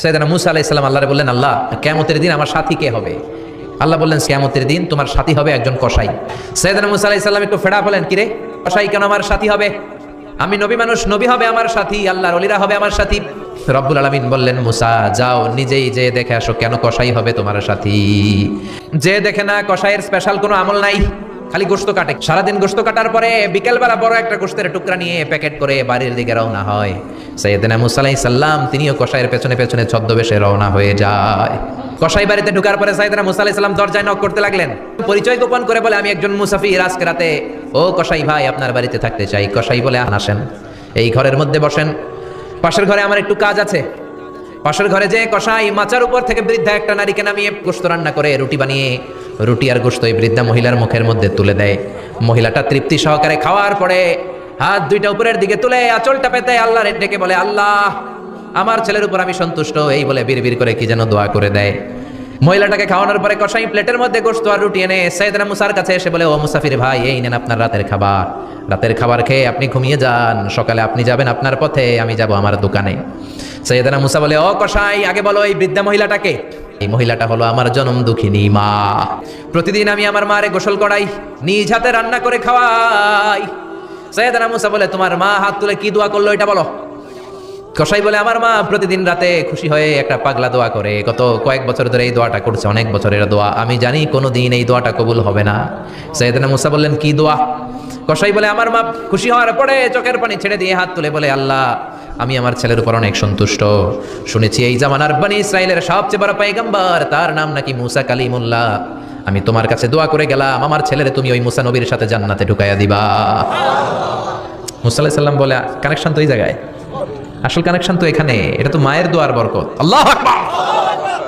সৈয়দানা মুসা আলাইহিস সালাম আল্লাহরে বললেন, আল্লাহ, কিয়ামতের দিন আমার সাথী কে হবে? আল্লাহ বললেন, কিয়ামতের দিন তোমার সাথী হবে একজন কসাই। সৈয়দানা মুসা আলাইহিস সালাম একটু ফেড়া বলেন, কিরে, কসাই কেন আমার সাথী হবে? আমি নবী মানুষ, নবী হবে আমার সাথী, আল্লাহর অলিরা হবে আমার সাথী। রব্বুল আলমিন বললেন, মুসা, যাও, নিজেই যে দেখে আসো কেন কসাই হবে তোমার সাথী? যে দেখে না, কসাইয়ের স্পেশাল কোনো আমল নাই। খালি গোস্ত কাটে। সারাদিন গোস্ত কাটার পরে বিকেলবেলা বড় একটা গোস্তের টুকরা নিয়ে প্যাকেট করে বাড়ির দিকে রওনা হয়। সৈয়দিনা মুসালাই সাল্লাম তিনিও কসাইয়ের পেছনে পেছনে ছদ্মবেশে রওনা হয়ে যায়। কসাই বাড়িতে ঢুকার পরে সাইদানা মুসা আলাইহিস সালাম দরজায় নক করতে লাগলেন। পরিচয় গোপন করে বলে আমি একজন মুসাফির আজকে রাতে। ও কসাই ভাই আপনার বাড়িতে থাকতে চাই। কসাই বলে "আন, আসেন। এই ঘরের মধ্যে বসেন। পাশের ঘরে আমার একটু কাজ আছে। পাশের ঘরে যে কষাই মাচার উপর থেকে বৃদ্ধা একটা নারীকে নামিয়ে গোস্ত রান্না করে, রুটি বানিয়ে, রুটি আর গোস্ত এই বৃদ্ধা মহিলার মুখের মধ্যে তুলে দেয়। মহিলাটা তৃপ্তি সহকারে খাওয়ার পরে হাত দুইটা উপরের দিকে তুলে আঁচলটা পেতে আল্লাহর ডেকে বলে, আল্লাহ, আমার ছেলের উপর আমি সন্তুষ্ট। এই বলে বিড়বিড় করে কি যেন দোয়া করে দেয়। মহিলাটাকে খাওয়ানোর পরে কষাই প্লেটের মধ্যে গোস্ত আর রুটি এনে সৈয়দনা মুসার কাছে এসে বলে, ও মুসাফির ভাই, এই নেন আপনার রাতের খাবার। রাতের খাবার খেয়ে আপনি ঘুমিয়ে যান। সকালে আপনি যাবেন আপনার পথে, আমি যাব আমার দোকানে। সৈয়দানা মুসা বলে, ও কষাই আগে বলো এই বৃদ্ধা মহিলাটাকে। এই মহিলাটা হলো আমার জনম দুঃখিনী মা। প্রতিদিন আমি আমার মারে গোসল করাই, নিজ হাতে রান্না করে খাওয়াই। সৈয়দানা মুসা বলে, তোমার মা হাত তুলে কি দোয়া করল এটা বলো? কসাই বলে, আমার মা প্রতিদিন রাতে খুশি হয়ে একটা পাগলা দোয়া করে। গত কয়েক বছর ধরে এই দোয়াটা করছে, অনেক বছরের দোয়া। আমি জানি কোনো দিন এই দোয়াটা কবুল হবে না। সৈয়দনা মুসা বললেন, কি দোয়া? কসাই বলে, আমার মা খুশি হওয়ার পরে চোখের পানি ছেড়ে দিয়ে হাত তুলে বলে, আল্লাহ, আমি আমার ছেলের উপর অনেক সন্তুষ্ট। শুনেছি এই জামানার বানি ইসরায়েলের সবচেয়ে বড় পাইগাম্বার তার নাম নাকি মুসা কালিমুল্লাহ। আমি তোমার কাছে দোয়া করে গেলাম। আমার ছেলের তুমি ওই মুসা নবীর সাথে জান্নাতে ঢুকাইয়া দিবা। মুসা আলাইহিস সাল্লাম বলে, কানেকশন তো এই জায়গায়? আসল কানেকশন তো এখানে। এটা তো মায়ের দোয়ার বরকত। আল্লাহ আকবার!